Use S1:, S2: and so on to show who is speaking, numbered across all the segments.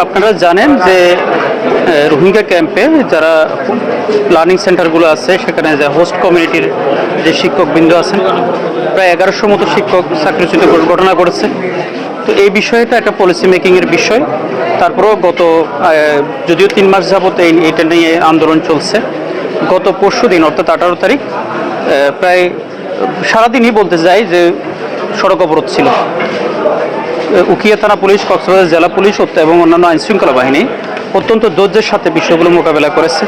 S1: আপনারা জানেন যে রোহিঙ্গা ক্যাম্পে যারা লার্নিং সেন্টারগুলো আছে, সেখানে যে হোস্ট কমিউনিটির যে শিক্ষকবৃন্দ আছেন, প্রায় এগারোশোর মতো শিক্ষক চাকরিচ্যুত ঘটনা করেছে তো এই বিষয়টা একটা পলিসি মেকিংয়ের বিষয়। তারপরেও গত যদিও তিন মাস যাবত এই, এটা নিয়ে আন্দোলন চলছে, গত পরশু দিন, অর্থাৎ আঠারো তারিখ প্রায় সারাদিনই বলতে যাই যে সড়ক অবরোধ ছিল। উকিয়া থানা পুলিশ, কক্সবাজার জেলা পুলিশ এবং অন্যান্য আইনশৃঙ্খলা বাহিনী অত্যন্ত ধৈর্যের সাথে বিষয়গুলো মোকাবেলা করেছে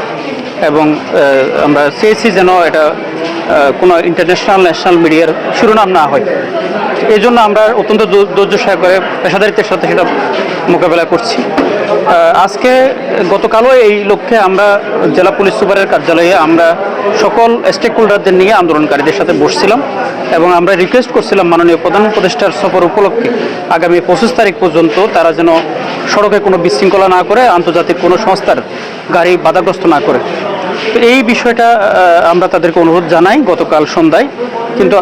S1: এবং আমরা চেয়েছি যেন এটা কোনো ইন্টারন্যাশনাল ন্যাশনাল মিডিয়ার শিরোনাম না হয়। এই জন্য আমরা অত্যন্ত ধৈর্য সহকারে পেশাদারিত্বের সাথে সেটা মোকাবেলা করছি। আজকে গতকালও এই লক্ষ্যে আমরা জেলা পুলিশ সুপারের কার্যালয়ে আমরা সকল স্টেক হোল্ডারদের নিয়ে আন্দোলনকারীদের সাথে বসছিলাম এবং আমরা রিকোয়েস্ট করছিলাম মাননীয় প্রধান উপদেষ্টার সফর উপলক্ষে আগামী পঁচিশ তারিখ পর্যন্ত তারা যেন সড়কে কোনো বিশৃঙ্খলা না করে, আন্তর্জাতিক কোনো সংস্থার গাড়ি বাধাগ্রস্ত না করে। তো এই বিষয়টা আমরা তাদেরকে অনুরোধ জানাই গতকাল সন্ধ্যায়। কিন্তু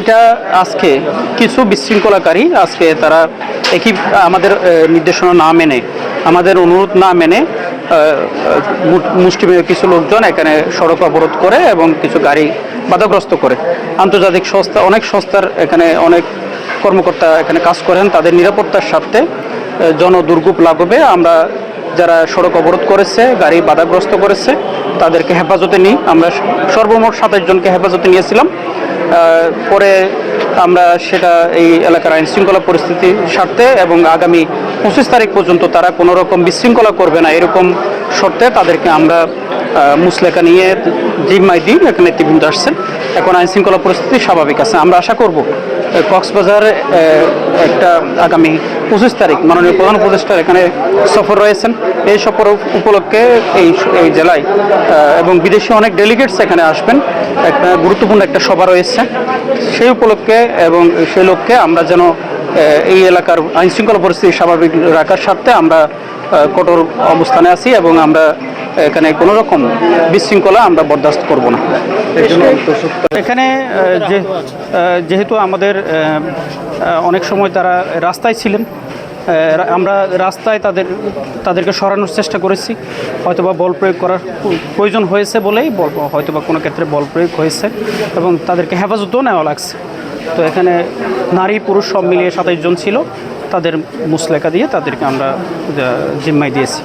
S1: এটা আজকে কিছু বিশৃঙ্খলাকারী আজকে তারা একই, আমাদের নির্দেশনা না মেনে, আমাদের অনুরোধ না মেনে মুষ্টিমেয় কিছু লোকজন এখানে সড়ক অবরোধ করে এবং কিছু গাড়ি বাধাগ্রস্ত করে। আন্তর্জাতিক সংস্থা, অনেক সংস্থার এখানে অনেক কর্মকর্তা এখানে কাজ করেন, তাদের নিরাপত্তার স্বার্থে জনদুর্ভোগ লাঘবে। আমরা যারা সড়ক অবরোধ করেছে, গাড়ি বাধাগ্রস্ত করেছে, তাদেরকে হেফাজতে নিই। আমরা সর্বমোট সাতাশ জনকে হেফাজতে নিয়েছিলাম। পরে আমরা সেটা এই এলাকার আইন শৃঙ্খলা পরিস্থিতি স্বার্থে এবং আগামী পঁচিশ তারিখ পর্যন্ত তারা কোনো রকম বিশৃঙ্খলা করবে না এরকম শর্তে তাদেরকে আমরা মুসলেখা নিয়ে জিম্মাই দিই। এখানে নেতৃবৃন্দ আসছেন। এখন আইন শৃঙ্খলা পরিস্থিতি স্বাভাবিক আছে। আমরা আশা করব কক্সবাজারে একটা আগামী পঁচিশ তারিখ, মাননীয় প্রধান উপদেষ্টার এখানে সফর রয়েছেন। এই সফর উপলক্ষে এই এই জেলায় এবং বিদেশি অনেক ডেলিগেটস এখানে আসবেন। একটা গুরুত্বপূর্ণ একটা সভা রয়েছে। সেই উপলক্ষে এবং সেই লক্ষ্যে আমরা যেন এই এলাকার আইন শৃঙ্খলা পরিস্থিতি স্বাভাবিক রাখার স্বার্থে আমরা কঠোর অবস্থানে আছি এবং আমরা এখানে কোনো রকম বিশৃঙ্খলা আমরা বরদাস্ত করব না। এখানে যে যেহেতু আমাদের অনেক সময় তারা রাস্তায় ছিলেন আমরা রাস্তায় তাদের তাদেরকে সরানোর চেষ্টা করেছি। হয়তোবা বল প্রয়োগ করার প্রয়োজন হয়েছে বলেই বল হয়তোবা কোনো ক্ষেত্রে বল প্রয়োগ হয়েছে এবং তাদেরকে হেফাজতও নেওয়া লাগছে। তো এখানে নারী পুরুষ সব মিলিয়ে সাতাইশ জন ছিল তাদের মুসলেখা দিয়ে তাদেরকে আমরা জিম্মায় দিয়েছি।